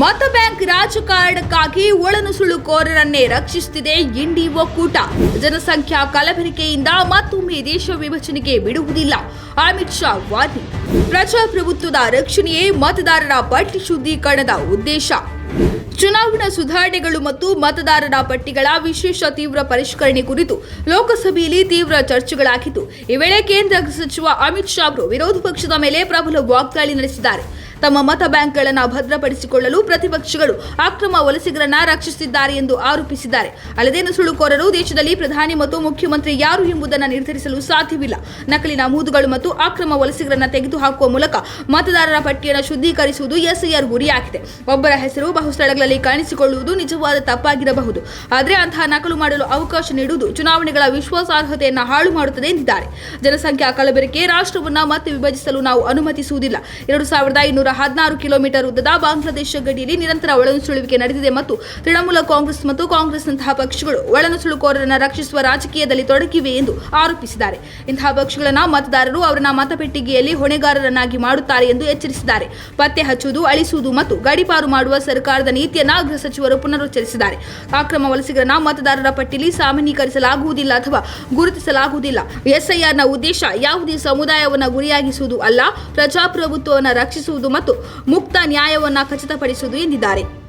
ಮತ bank ರಾಜಕಾರಣಕ್ಕಾಗಿ ಒಳನುಸುಳುಕೋರರನ್ನೇ ರಕ್ಷಿಸುತ್ತಿದೆ ND ಒಕ್ಕೂಟ ಜನಸಂಖ್ಯಾ ಕಲಬೆರಕೆಯಿಂದ ಮತ್ತೊಮ್ಮೆ ದೇಶ ವಿಭಜನೆಗೆ ಬಿಡುವುದಿಲ್ಲ. ಅಮಿತ್ ಶಾ ವಾದಿ ಪ್ರಜಾಪ್ರಭುತ್ವದ ರಕ್ಷಣೆಯೇ ಮತದಾರರ ಪಟ್ಟಿ ಶುದ್ಧೀಕರಣದ ಉದ್ದೇಶ. ಚುನಾವಣಾ ಸುಧಾರಣೆಗಳು ಮತ್ತು ಮತದಾರರ ಪಟ್ಟಿಗಳ ವಿಶೇಷ ತೀವ್ರ ಪರಿಷ್ಕರಣೆ ಕುರಿತು ಲೋಕಸಭೆಯಲ್ಲಿ ತೀವ್ರ ಚರ್ಚೆಗಳಾಗಿದ್ದು ಈ ವೇಳೆ ಕೇಂದ್ರ ಸಚಿವ ಅಮಿತ್ ಶಾ ಅವರು ವಿರೋಧ ಪಕ್ಷದ ಮೇಲೆ ಪ್ರಬಲ ವಾಗ್ದಾಳಿ ನಡೆಸಿದ್ದಾರೆ. ತಮ್ಮ ಮತ ಬ್ಯಾಂಕ್ಗಳನ್ನು ಭದ್ರಪಡಿಸಿಕೊಳ್ಳಲು ಪ್ರತಿಪಕ್ಷಗಳು ಅಕ್ರಮ ವಲಸಿಗರನ್ನ ರಕ್ಷಿಸಿದ್ದಾರೆ ಎಂದು ಆರೋಪಿಸಿದ್ದಾರೆ. ಅಲ್ಲದೆ ನುಸುಳುಕೋರರು ದೇಶದಲ್ಲಿ ಪ್ರಧಾನಿ ಮತ್ತು ಮುಖ್ಯಮಂತ್ರಿ ಯಾರು ಎಂಬುದನ್ನು ನಿರ್ಧರಿಸಲು ಸಾಧ್ಯವಿಲ್ಲ. ನಕಲಿ ನಮೂದುಗಳು ಮತ್ತು ಅಕ್ರಮ ವಲಸಿಗರನ್ನ ತೆಗೆದುಹಾಕುವ ಮೂಲಕ ಮತದಾರರ ಪಟ್ಟಿಯನ್ನು ಶುದ್ಧೀಕರಿಸುವುದು ಎಸ್ಐಆರ್ ಗುರಿಯಾಗಿದೆ ಒಬ್ಬರ ಹೆಸರು ಬಹು ಸ್ಥಳಗಳಲ್ಲಿ ಕಾಣಿಸಿಕೊಳ್ಳುವುದು ನಿಜವಾದ ತಪ್ಪಾಗಿರಬಹುದು. ಆದರೆ ಅಂತಹ ನಕಲು ಮಾಡಲು ಅವಕಾಶ ನೀಡುವುದು ಚುನಾವಣೆಗಳ ವಿಶ್ವಾಸಾರ್ಹತೆಯನ್ನು ಹಾಳು ಮಾಡುತ್ತದೆ ಎಂದಿದ್ದಾರೆ. ಜನಸಂಖ್ಯಾ ಕಲಬೆರಕೆ ರಾಷ್ಟ್ರವನ್ನು ಮತ್ತೆ ವಿಭಜಿಸಲು ನಾವು ಅನುಮತಿಸುವುದಿಲ್ಲ. ಎರಡು ಸಾವಿರದ ಐನೂರ ಹದಿನಾರು ಕಿಲೋಮೀಟರ್ ಉದ್ದದ ಬಾಂಗ್ಲಾದೇಶ ಗಡಿಯಲ್ಲಿ ನಿರಂತರ ಒಳನುಸುಳುವಿಕೆ ನಡೆದಿದೆ ಮತ್ತು ತೃಣಮೂಲ ಕಾಂಗ್ರೆಸ್ ಮತ್ತು ಕಾಂಗ್ರೆಸ್ನಂತಹ ಪಕ್ಷಗಳು ಒಳನುಸುಳುಕೋರರನ್ನು ರಕ್ಷಿಸುವ ರಾಜಕೀಯದಲ್ಲಿ ತೊಡಗಿವೆ ಎಂದು ಆರೋಪಿಸಿದ್ದಾರೆ. ಇಂತಹ ಪಕ್ಷಗಳನ್ನು ಮತದಾರರು ಅವರನ್ನ ಮತಪೆಟ್ಟಿಗೆಯಲ್ಲಿ ಹೊಣೆಗಾರರನ್ನಾಗಿ ಮಾಡುತ್ತಾರೆ ಎಂದು ಎಚ್ಚರಿಸಿದ್ದಾರೆ. ಪತ್ತೆ ಹಚ್ಚುವುದು, ಅಳಿಸುವುದು ಮತ್ತು ಗಡಿಪಾರು ಮಾಡುವ ಸರ್ಕಾರದ ನೀತಿಯನ್ನು ಗೃಹ ಸಚಿವರು ಪುನರುಚ್ಚರಿಸಿದ್ದಾರೆ. ಅಕ್ರಮ ವಲಸಿಗರನ್ನ ಮತದಾರರ ಪಟ್ಟಿಯಲ್ಲಿ ಸಾಮಾನ್ಯೀಕರಿಸಲಾಗುವುದಿಲ್ಲ ಅಥವಾ ಗುರುತಿಸಲಾಗುವುದಿಲ್ಲ. ಎಸ್ಐಆರ್ನ ಉದ್ದೇಶ ಯಾವುದೇ ಸಮುದಾಯವನ್ನು ಗುರಿಯಾಗಿಸುವುದು ಅಲ್ಲ, ಪ್ರಜಾಪ್ರಭುತ್ವವನ್ನು ರಕ್ಷಿಸುವುದು ಮತ್ತು ಮುಕ್ತ ನ್ಯಾಯವನ್ನು ಖಚಿತಪಡಿಸುವುದು ಎಂದಿದ್ದಾರೆ.